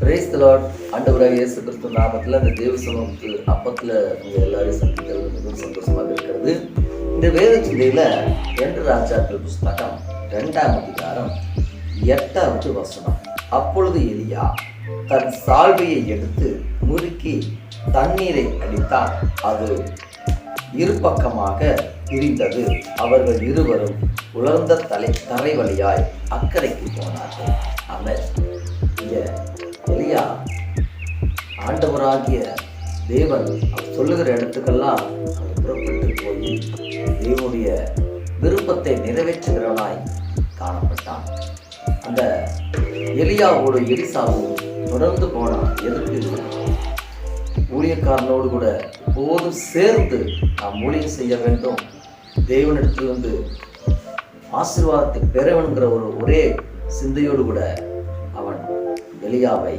Brace தலாட் ஆண்டவராக இயேசு கிறிஸ்து நாமத்தில் அந்த தேவ சமூகத்தில் அப்பத்தில் உங்கள் எல்லாரையும் சந்திக்கிறது மிகவும் சந்தோஷமாக இருக்கிறது. இந்த வேத சிந்தையில் ரெண்டு ராஜாக்கள் புஸ்தகம் ரெண்டாம் அதிகாரம் எட்டாவது வசனம். அப்பொழுது எலியா தன் சால்வையை எடுத்து முறுக்கி தண்ணீரை அடித்தால் அது இருபக்கமாக பிரிந்தது அவர்கள் இருவரும் உலர்ந்த தலை தரை வழியாய் அக்கறைக்கு போனார்கள். அமர் இங்கே எலியா ஆண்டவராகிய தேவன் சொல்லுகிற இடத்துக்கெல்லாம் அவன் புறப்பட்டு போய் தேவனுடைய விருப்பத்தை நிறைவேற்றுகிறவனாய் காணப்பட்டான். அந்த எலியாவோடு எலிசாவும் தொடர்ந்து போனான் எதற்கு ஊழியக்காரனோடு கூட போதும் சேர்ந்து நாம் ஊழியம் செய்ய வேண்டும். தேவனிடத்திலிருந்து ஆசீர்வாதத்தை பெற வேணுங்கிற ஒரு ஒரே சிந்தையோடு கூட எலியாவை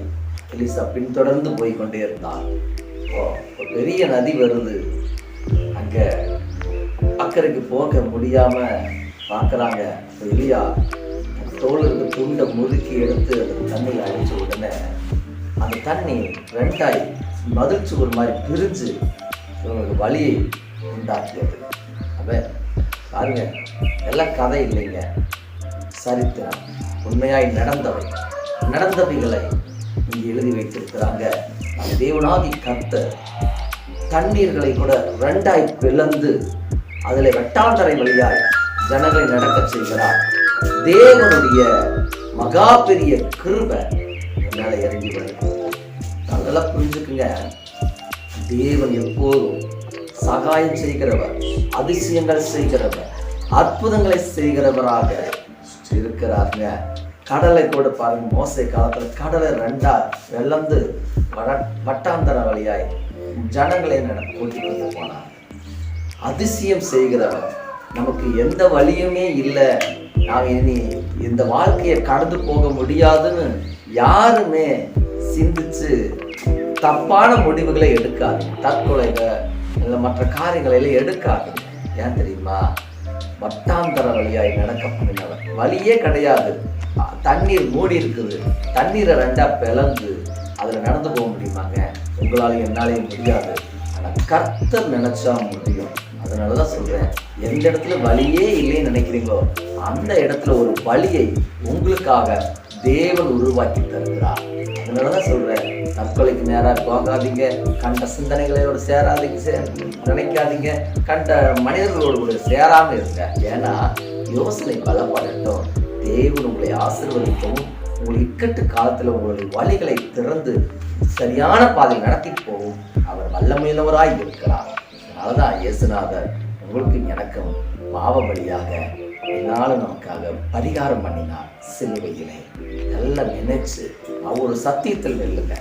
எலிசா பின்தொடர்ந்து போய் கொண்டே இருந்தான் ஒரு பெரிய நதி வருது. அங்க அக்கறைக்கு போக முடியாம பார்க்குறாங்க எலியா தோல் இருந்து துண்டை முறுக்கி எடுத்து அந்த தண்ணியில் அழிச்ச உடனே அந்த தண்ணி ரெண்டாய் மதில் சுவர் மாதிரி பிரிஞ்சு இவங்களுக்கு வழியை உண்டாக்கியது. அவன் பாருங்க எல்லாம் கதை இல்லைங்க. சரித்திரம் உண்மையாய் நடந்தவை. நடந்தவைகளை இங்கே எழுதி வைத்திருக்கிறாங்க. அந்த தேவனாதி தண்ணீர்களை கூட ரெண்டாய் பிளந்து அதில் வெட்டாந்தரை வழியாய் ஜனங்களை நடக்கச் செய்கிறார். தேவனுடைய மகா பெரிய கிருபை என்னால் இறங்கி வருகிறது. நல்லா புரிஞ்சுக்குங்க. தேவன் எப்போதும் சகாயம் செய்கிறவர் அதிசயங்கள் செய்கிறவர் அற்புதங்களை செய்கிறவராக இருக்கிறாருங்க. கடலை கூட பாருங்க மோசை காலத்துல கடலை ரெண்டா வெள்ளந்து வட- வட்டாந்தர வழியாய் ஜனங்களை நட கூட்டிட்டு வந்து போனார் அதிசயம் செய்கிறவர். நமக்கு எந்த வழியுமே இல்லை. நாம் இனி இந்த வாழ்க்கையை கடந்து போக முடியாதுன்னு யாருமே சிந்திச்சு தப்பான முடிவுகளை எடுக்காது தற்கொலைகள் இல்லை மற்ற காரியங்களை எடுக்காது ஏன் தெரியுமா? வட்டாந்தர வழியாய் நடக்க பண்ணினவர் வழியே கிடையாது. தண்ணீர் மூடி இருக்குது. தண்ணீரை ரெண்டா பிளந்து அதில் நடந்து போக முடியுமாங்க? உங்களால் என்னாலையும் முடியாது. ஆனால் கர்த்தர் நினைச்சா முடியும். அதனாலதான் சொல்கிறேன் எந்த இடத்துல வழியே இல்லைன்னு நினைக்கிறீங்களோ அந்த இடத்துல ஒரு வழியை உங்களுக்காக தேவன் உருவாக்கி தருகிறார். அதனாலதான் சொல்கிறேன் தற்கொலைக்கு நேராக போகாதீங்க கண்ட சிந்தனைகளோடு சேராதீங்க சே- நினைக்காதீங்க கண்ட மனிதர்களோடு கூட சேராமல் இருங்க. ஏன்னா யோசனை பலப்படட்டும் தேவன் உங்களை ஆசிர்வதிக்கவும் உங்கள் இக்கட்டு காலத்தில் உங்களுடைய வழிகளை திறந்து சரியான பாதை நடத்தி போகும் அவர் வல்லமையுள்ளவராய் இருக்கிறார். அதனாலதான் இயேசுநாதர் உங்களுக்கும் எனக்கும் பாவ வழியாக என்னாலும் நமக்காக பரிகாரம் பண்ணினார் சிலுவையிலே. நல்லா நினைச்சு அவர் சத்தியத்தில் வெல்லுங்க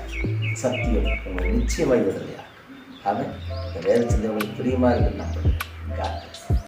சத்தியம் உங்களுக்கு நிச்சயமாய் விடலையா அவன் வேறு வேலை செஞ்சவங்களுக்கு பிரியமா இருக்குன்னு நம்புறேன்